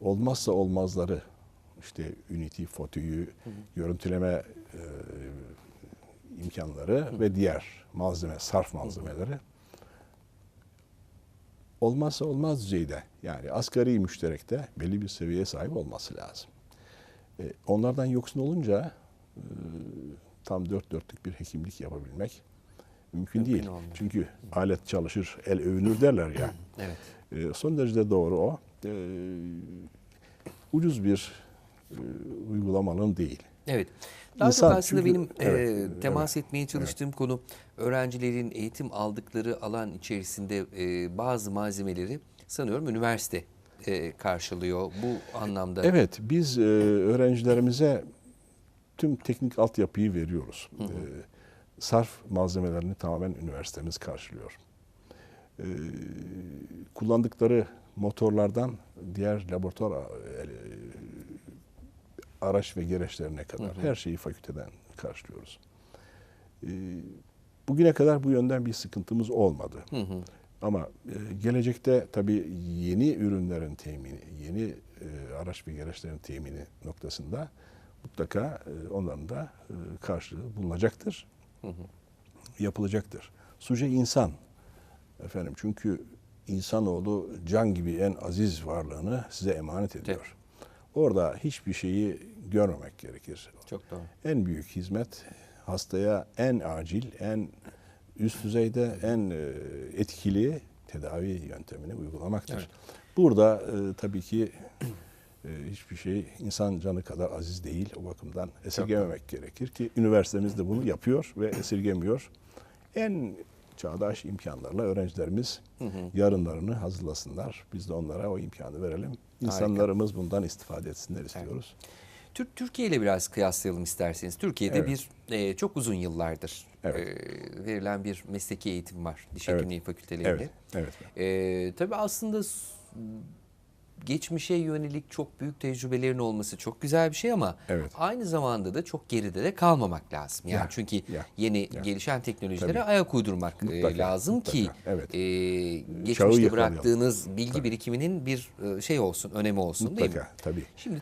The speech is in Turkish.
olmazsa olmazları işte Unity, Photo'yu, görüntüleme e, imkanları ve diğer malzeme, sarf malzemeleri olmazsa olmaz düzeyde yani asgari müşterekte belli bir seviyeye sahip olması lazım. E, onlardan yoksun olunca e, tam dört dörtlük bir hekimlik yapabilmek mümkün, Mümkün değil. olmuyor. Çünkü alet çalışır, el övünür derler ya. Evet. E, son derece doğru o. E, ucuz bir e, uygulamanın değil. Evet. Daha İnsan çok aslında çünkü- benim Evet, e, temas etmeye çalıştığım konu öğrencilerin eğitim aldıkları alan içerisinde e, bazı malzemeleri sanıyorum üniversite e, karşılıyor bu anlamda. Evet, biz e, öğrencilerimize tüm teknik altyapıyı veriyoruz. E, sarf malzemelerini tamamen üniversitemiz karşılıyor. E, kullandıkları motorlardan diğer laboratuvar e, araç ve gereçlerine kadar her şeyi fakülteden karşılıyoruz. E, bugüne kadar bu yönden bir sıkıntımız olmadı. Hı hı. Ama e, gelecekte tabii yeni ürünlerin temini, yeni e, araç ve gereçlerin temini noktasında mutlaka e, onların da e, karşılığı bulunacaktır, yapılacaktır. Suje insan efendim çünkü insanoğlu can gibi en aziz varlığını size emanet ediyor. Orada hiçbir şeyi görmemek gerekir. Çok doğru. En büyük hizmet hastaya en acil, en üst düzeyde, en e, etkili tedavi yöntemini uygulamaktır. Evet. Burada e, tabii ki e, hiçbir şey insan canı kadar aziz değil. O bakımdan esirgememek gerekir ki üniversitemiz de bunu yapıyor ve esirgemiyor. En çağdaş imkanlarla öğrencilerimiz yarınlarını hazırlasınlar. Biz de onlara o imkanı verelim. İnsanlarımız bundan istifade etsinler istiyoruz. Tür- Türkiye ile biraz kıyaslayalım isterseniz. Türkiye'de Evet. bir e, çok uzun yıllardır Evet. e, verilen bir mesleki eğitim var diş Evet. hekimliği fakültelerinde. Evet, evet. E, tabii aslında geçmişe yönelik çok büyük tecrübelerin olması çok güzel bir şey ama Evet. aynı zamanda da çok geride de kalmamak lazım. Yani Ya, çünkü ya, yeni ya. gelişen teknolojilere Tabii. ayak uydurmak e, Mutlaka, lazım ki mutlaka, evet. e, geçmişte bıraktığınız bilgi birikiminin bir e, şey olsun, önemi olsun değil mi? Mutlaka tabii. Şimdi